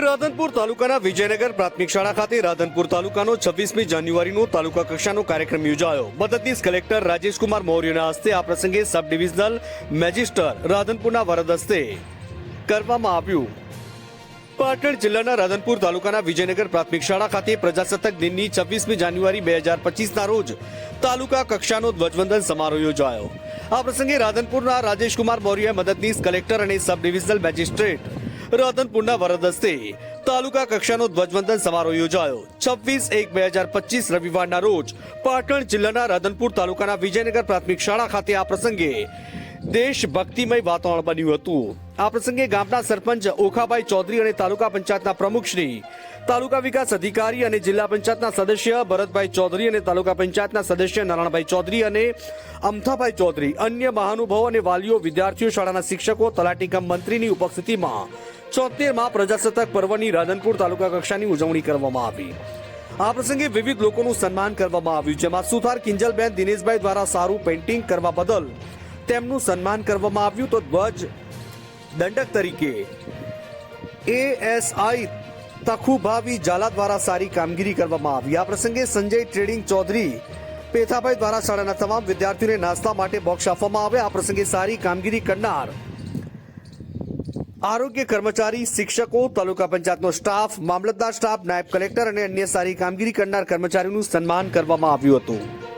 રાધનપુર તાલુકાના વિજયનગર પ્રાથમિક શાળા ખાતે રાધનપુર તાલુકાનો છવ્વીસમી જાન્યુઆરીનો તાલુકા કક્ષાનો કાર્યક્રમ યોજાયો. મદદનીશ કલેક્ટર રાજેશકુમાર મૌર્યના હસ્તે આ પ્રસંગે સબ ડિવિઝનલ મેજિસ્ટર રાધનપુરના વરદ હસ્તે કરવામાં આવ્યું. પાટણ જિલ્લાના રાધનપુર તાલુકાના વિજયનગર પ્રાથમિક શાળા ખાતે પ્રજાસત્તાક દિનની છવ્વીસમી જાન્યુઆરી બે હજાર પચીસના રોજ તાલુકા કક્ષાનો ધ્વજવંદન સમારોહ યોજાયો. આ પ્રસંગે રાધનપુરના રાજેશકુમાર મૌર્ય મદદનીશ કલેક્ટર અને સબ ડિવિઝનલ મેજિસ્ટ્રેટ રાધનપુરના વરદ હસ્તે તાલુકા કક્ષાનો ધ્વજવંદન સમારોહ યોજાયો. છવ્વીસ એક બે હજાર પચીસ રવિવારના રોજ પાટણ જિલ્લાના રાધનપુર તાલુકાના વિજયનગર પ્રાથમિક શાળા ખાતે આ પ્રસંગે દેશભક્તિમય વાતાવરણ બન્યું હતું. આ પ્રસંગે ગામના સરપંચ ઓખાભાઈ ચૌધરી અને તાલુકા પંચાયતના પ્રમુખ શ્રી, તાલુકા વિકાસ અધિકારી અને જિલ્લા પંચાયતના સદસ્ય ભરતભાઈ ચૌધરી અને તાલુકા પંચાયતના સદસ્ય નારાયણભાઈ ચૌધરી અને અમથાભાઈ ચૌધરી, અન્ય મહાનુભાવો અને વાલીઓ વિદ્યાર્થીઓ શાળાના શિક્ષકો, તલાટી કમ મંત્રીની ઉપસ્થિતિમાં ચોતેરમાં પ્રજાસત્તાક પર્વની રાધનપુર તાલુકા કક્ષાની ઉજવણી કરવામાં આવી. આ પ્રસંગે વિવિધ લોકોનું સન્માન કરવામાં આવ્યું, જેમાં સુથાર કિંજલબેન દિનેશભાઈ દ્વારા સારું પેઇન્ટિંગ કરવા બદલ તેમનું સન્માન કરવામાં આવ્યું. તો ધ્વજ દંડક તરીકે એએસઆઈ તખુભાવી ઝાલા દ્વારા સારી કામગીરી કરવામાં આવી. આ પ્રસંગે સંજય ટ્રેડિંગ ચૌધરી પેથાભાઈ દ્વારા શાળાના તમામ વિદ્યાર્થીઓને નાસ્તા માટે બોક્સ આપવામાં આવે. આ પ્રસંગે સારી કામગીરી કરનાર આરોગ્ય કર્મચારી, શિક્ષકો, તાલુકા પંચાયતનો સ્ટાફ, મામલતદાર સ્ટાફ, નાયબ કલેક્ટર અને અન્ય સારી કામગીરી કરનાર કર્મચારીઓનું સન્માન કરવામાં આવ્યું હતું.